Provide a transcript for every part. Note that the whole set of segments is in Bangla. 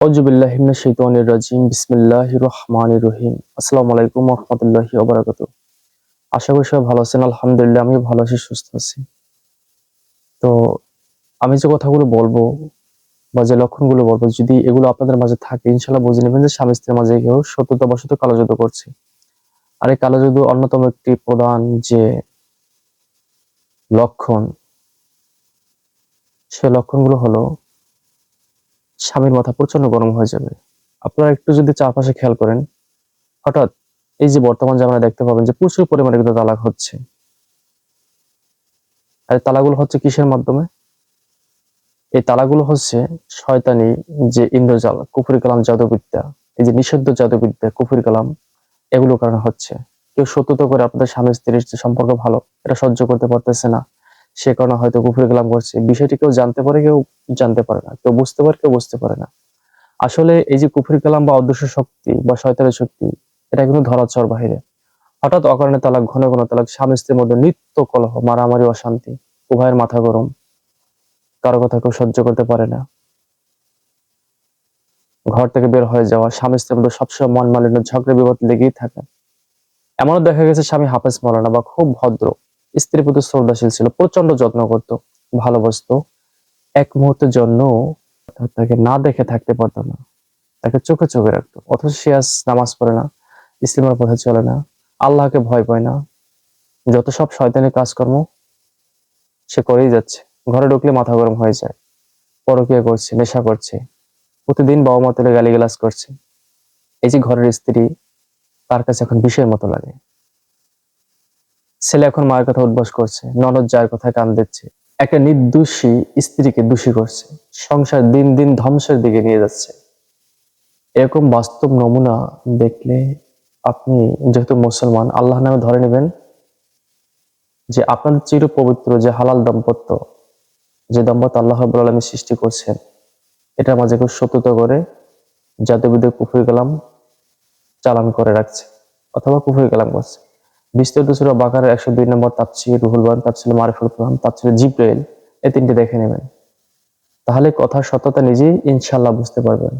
রহিম আলাইকুম আশা করি আমি তো আমি যে কথাগুলো বলব বা যে লক্ষণগুলো বলব, যদি এগুলো আপনাদের মাঝে থাকে ইনশাল্লাহ বুঝে নেবেন যে স্বামী স্ত্রীর মাঝে কেউ সত্যতা বশত কালো জাদু করছে। আর এই কালো জাদু অন্যতম একটি প্রধান যে লক্ষণ, সে লক্ষণগুলো হলো স্বামীর মাথা প্রচণ্ড গরম হয়ে যাবে। আপনারা একটু যদি চারপাশে খেয়াল করেন, হঠাৎ এই যে বর্তমান জামানায় দেখতে পাবেন যে প্রচুর পরিমাণে কিন্তু তালাক হচ্ছে। আর এই তালাকগুলো হচ্ছে কিসের মাধ্যমে? এই তালাকগুলো হচ্ছে শয়তানি যে ইন্দ্রজাল কুফুরি কালাম, জাদুবিদ্যা, এই যে নিষিদ্ধ জাদুবিদ্যা, কুফুরি কালাম এগুলো কারণে হচ্ছে। কেউ সত্যতা করে আপনাদের স্বামী স্ত্রীর সম্পর্ক ভালো, এটা সহ্য করতে পারতেছে না। সে কারণে হয়তো কুফুরি কালাম করছে। বিষয়টি কেউ জানতে পারে, কেউ জানতে পারে না। কেউ বুঝতে পারে, কেউ বুঝতে পারে না। আসলে এই যে কুফুরি কালাম বা অদৃশ্য শক্তি বা শয়তানের শক্তি, এটা কিন্তু ধরাচর বাহিরে। হঠাৎ অকারণে তালাক, ঘন ঘন তালাক, স্বামী স্ত্রীর মধ্যে নিত্য কলহ, মারামারি, অশান্তি, উভয়ের মাথা গরম। কারও কথা কেউ সহ্য করতে পারে না। ঘর থেকে বের হয়ে যাওয়া স্বামী স্ত্রীর মধ্যে সবসময় মন মালিন্য, ঝগড়া বিপদ লেগেই থাকে। এমনও দেখা গেছে স্বামী হাফেজ মৌলানা বা খুব ভদ্র। স্ত্রীর প্রতি শ্রদ্ধাশীল ছিল প্রচণ্ড যত্ন করত, ভালোবাসতো। এক মুহূর্তের জন্য তাকে না দেখে থাকতে পারতো না। তাকে চোখে চোখে রাখতো। অথচ সে আজ নামাজ পড়ে না, ইসলামের পথে চলে না, আল্লাহকে ভয় পায় না। যত সব শয়তানের কাজকর্ম সে করেই যাচ্ছে। ঘরে ঢুকলে মাথা গরম হয়ে যায়, পরকিয়া করছে, নেশা করছে, প্রতিদিন বাবা মা তুলে গালিগালাজ করছে। এই যে ঘরের স্ত্রী, তার কাছে এখন বিষের মতো লাগে। ছেলে এখন মায়ের কথা উদ্বাস করছে, ননদ যার কথায় কান দিচ্ছে। একটা নির্দোষী স্ত্রীকে দোষী করছে, সংসার দিন দিন ধ্বংসের দিকে নিয়ে যাচ্ছে। এরকম বাস্তব নমুনা দেখলে আপনি যেহেতু মুসলমান, আল্লাহ নামে ধরে নেবেন যে আপনাদের চির পবিত্র যে হালাল দম্পত্য, যে দম্পত্য আল্লাহ আলামিন সৃষ্টি করছেন এটা মাঝে কেউ সত্যতা করে জাতিবিদ্য কুফরি কালাম চালান করে রাখছে, অথবা কুফরি কালাম করছে। বিস্তারিত সুরা বাকারের একশো দুই নম্বর তাপসির রুহুল বান তাপসিল মারিফুল তিনটি দেখে নেবেন। তাহলে কথার সত্যতা নিজেই ইনশাল্লাহ বুঝতে পারবেন।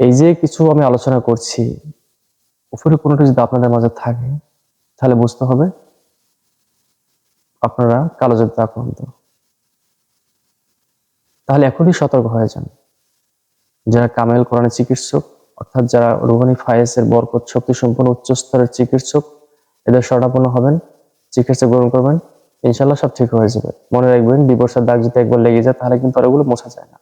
এই যে কিছু আমি আলোচনা করছি, উপরে কোনোটা যদি আপনাদের মাঝে থাকে, তাহলে বুঝতে হবে। আপনারা কালো আক্রান্ত তাহলে এখনই সতর্ক হয়ে যান। যারা কামেল কোরআনের চিকিৎসক, অর্থাৎ যারা রুহানি ফায়েসের বরকত, শক্তি সম্পন্ন উচ্চ স্তরের চিকিৎসক এদের শরণাপন্ন হবেন, চিকিৎসা গ্রহণ করবেন, ইনশাল্লাহ সব ঠিক হয়ে যাবে। মনে রাখবেন, ডিভোর্সের দাগ যদি একবার লেগে যায়, তাহলে কিন্তু আর ওগুলো মোছা যায় না।